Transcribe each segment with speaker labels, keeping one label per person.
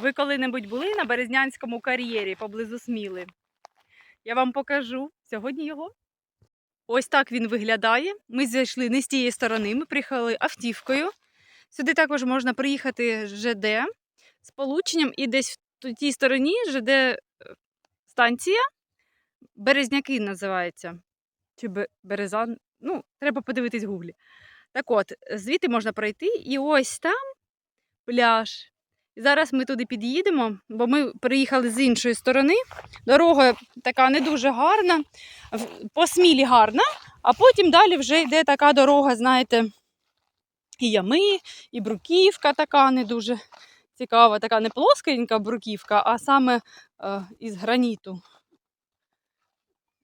Speaker 1: Ви коли-небудь були на Березнянському кар'єрі поблизу Сміли? Я вам покажу сьогодні його. Ось так він виглядає. Ми зайшли не з тієї сторони, ми приїхали автівкою. Сюди також можна приїхати ЖД з полученням і десь в тій стороні ЖД е, станція Березняки називається. Чи Березан. Ну, треба подивитись в гуглі. Так от, звідти можна пройти, і ось там пляж. Зараз ми туди під'їдемо, бо ми приїхали з іншої сторони. Дорога така не дуже гарна, по смілі гарна, а потім далі вже йде така дорога, знаєте, і ями, і бруківка така не дуже цікава, така не плоскенька бруківка, а саме е, із граніту.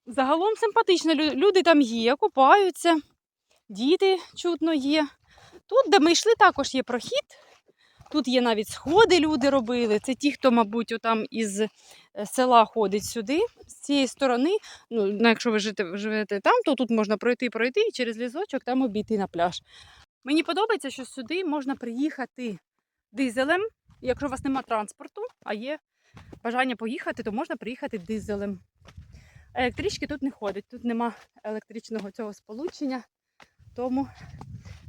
Speaker 1: Загалом симпатично. Люди там є, купаються, діти чутно є. Тут, де ми йшли, також є прохід. Тут є навіть сходи, люди робили. Це ті, хто, мабуть, отам із е, села ходить сюди, з цієї сторони. Ну, якщо ви живете, живете там, то тут можна пройти, пройти і через лісочок там обійти на пляж. Мені подобається, що сюди можна приїхати дизелем. Якщо у вас немає транспорту, а є бажання поїхати, то можна приїхати дизелем. Електрички тут не ходять, тут нема електричного цього сполучення. Тому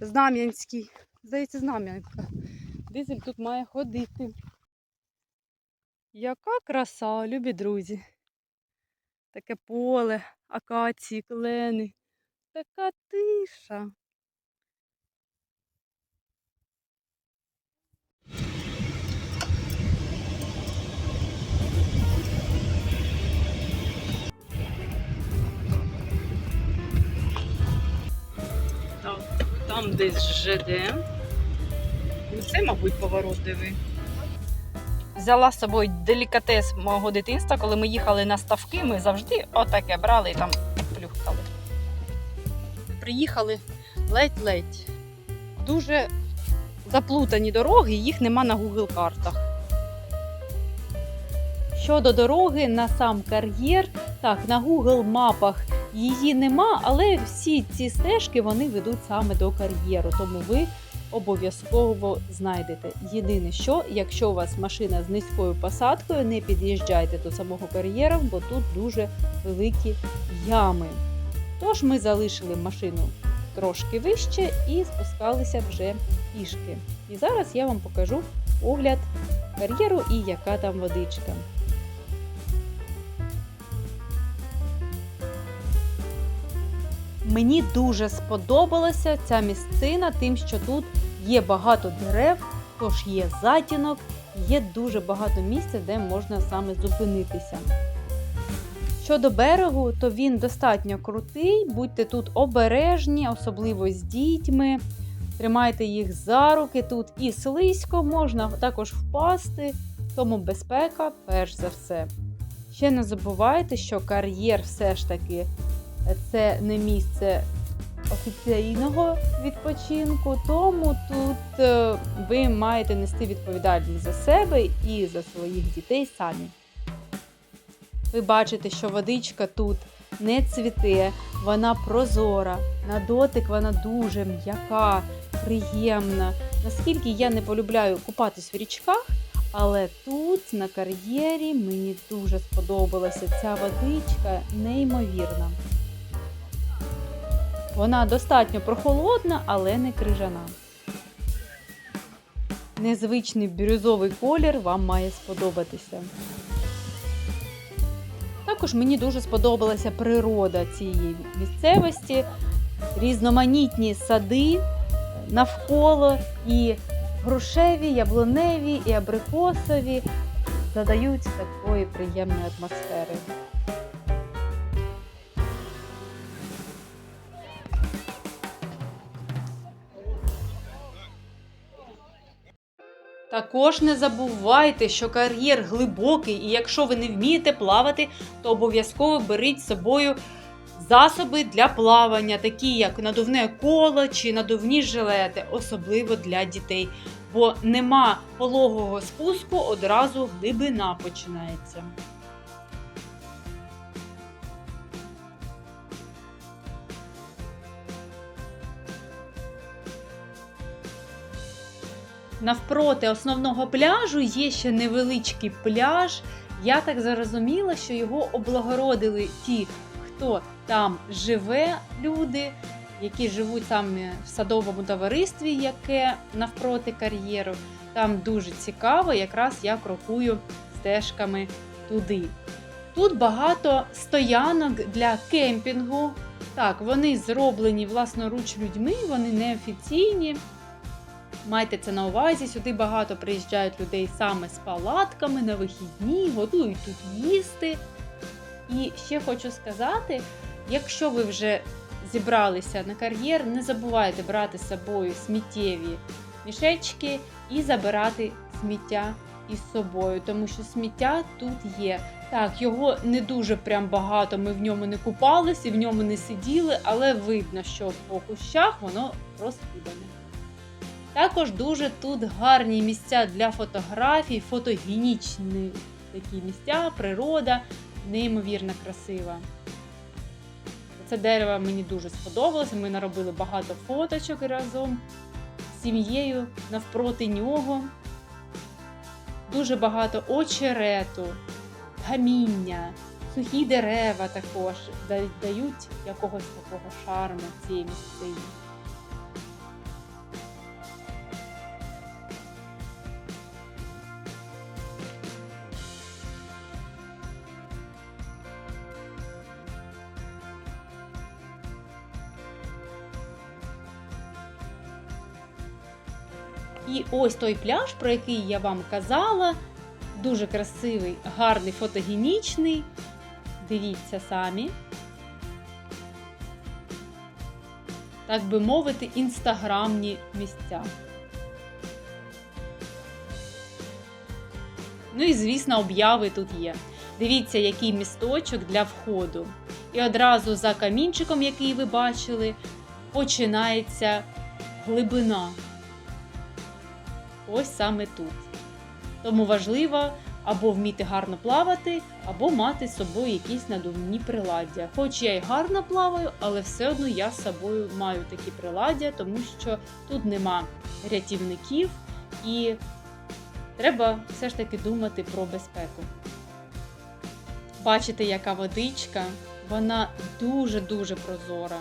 Speaker 1: Знам'янський, здається, Знам'янка. Дизель тут має ходити. Яка краса, любі друзі. Таке поле, акації, клени. Така тиша. Там, там десь ЖД. Це, мабуть, поворот диви. Взяла з собою делікатес мого дитинства, коли ми їхали на ставки, ми завжди отаке брали і там плюхкали. Приїхали ледь-ледь. Дуже заплутані дороги, їх нема на Google картах. Щодо дороги на сам кар'єр, так, на Google мапах її нема, але всі ці стежки вони ведуть саме до кар'єру, тому ви обов'язково знайдете. Єдине, що якщо у вас машина з низькою посадкою, не під'їжджайте до самого кар'єру, бо тут дуже великі ями. Тож ми залишили машину трошки вище і спускалися вже пішки. І зараз я вам покажу огляд кар'єру і яка там водичка. Мені дуже сподобалася ця місцина, тим, що тут є багато дерев, тож є затінок, є дуже багато місця, де можна саме зупинитися. Щодо берегу, то він достатньо крутий, будьте тут обережні, особливо з дітьми. Тримайте їх за руки, тут і слизько, можна також впасти, тому безпека перш за все. Ще не забувайте, що кар'єр все ж таки це не місце офіційного відпочинку, тому тут е, ви маєте нести відповідальність за себе і за своїх дітей самі. Ви бачите, що водичка тут не цвіте, вона прозора, на дотик вона дуже м'яка, приємна. Наскільки я не полюбляю купатись в річках, але тут, на кар'єрі, мені дуже сподобалася ця водичка, неймовірна. Вона достатньо прохолодна, але не крижана. Незвичний бірюзовий колір вам має сподобатися. Також мені дуже сподобалася природа цієї місцевості, різноманітні сади навколо і грушеві, яблуневі, і абрикосові задають такої приємної атмосфери. Також не забувайте, що кар'єр глибокий, і якщо ви не вмієте плавати, то обов'язково беріть з собою засоби для плавання, такі як надувне коло чи надувні жилети, особливо для дітей. Бо нема пологого спуску, одразу глибина починається. Навпроти основного пляжу є ще невеличкий пляж. Я так зрозуміла, що його облагородили ті, хто там живе, люди, які живуть саме в садовому товаристві, яке навпроти кар'єру. Там дуже цікаво, якраз я крокую стежками туди. Тут багато стоянок для кемпінгу. Так, вони зроблені власноруч людьми, вони неофіційні. Майте це на увазі, сюди багато приїжджають людей саме з палатками на вихідні, готують тут їсти. І ще хочу сказати: якщо ви вже зібралися на кар'єр, не забувайте брати з собою сміттєві мішечки і забирати сміття із собою, тому що сміття тут є. Так, його не дуже прям багато, ми в ньому не купалися, в ньому не сиділи, але видно, що по кущах воно розкидане. Також дуже тут гарні місця для фотографій, фотогенічні такі місця, природа, неймовірно красива. Це дерево мені дуже сподобалося. Ми наробили багато фоточок разом з сім'єю навпроти нього. Дуже багато очерету, гаміння, сухі дерева також дають якогось такого шарму цієї місцині. І ось той пляж, про який я вам казала, дуже красивий, гарний, фотогенічний. Дивіться самі. Так би мовити, інстаграмні місця. Ну і, звісно, обяви тут є. Дивіться, який місточок для входу. І одразу за камінчиком, який ви бачили, починається глибина. Ось саме тут. Тому важливо або вміти гарно плавати, або мати з собою якісь надувні приладдя. Хоч я й гарно плаваю, але все одно я з собою маю такі приладдя, тому що тут нема рятівників і треба все ж таки думати про безпеку. Бачите, яка водичка, вона дуже-дуже прозора.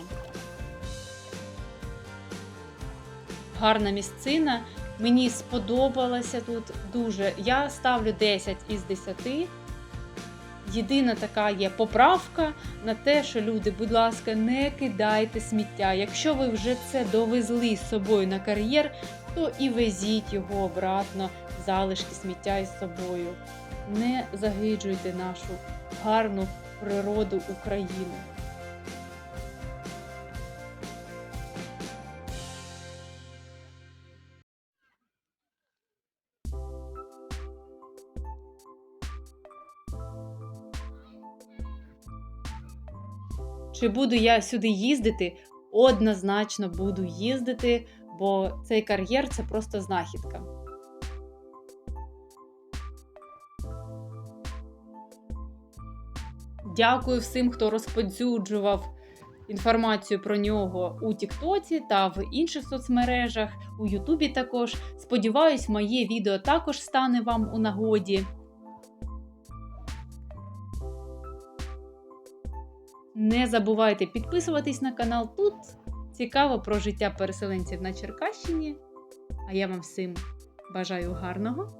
Speaker 1: Гарна місцина. Мені сподобалося тут дуже. Я ставлю 10 із 10. Єдина така є поправка на те, що люди, будь ласка, не кидайте сміття. Якщо ви вже це довезли з собою на кар'єр, то і везіть його обратно, залишки сміття із собою. Не загиджуйте нашу гарну природу України. Чи буду я сюди їздити? Однозначно буду їздити, бо цей кар'єр це просто знахідка. Дякую всім, хто розподзюджував інформацію про нього у Тіктоці та в інших соцмережах, у Ютубі також. Сподіваюсь, моє відео також стане вам у нагоді. Не забувайте підписуватись на канал. Тут цікаво про життя переселенців на Черкащині. А я вам всім бажаю гарного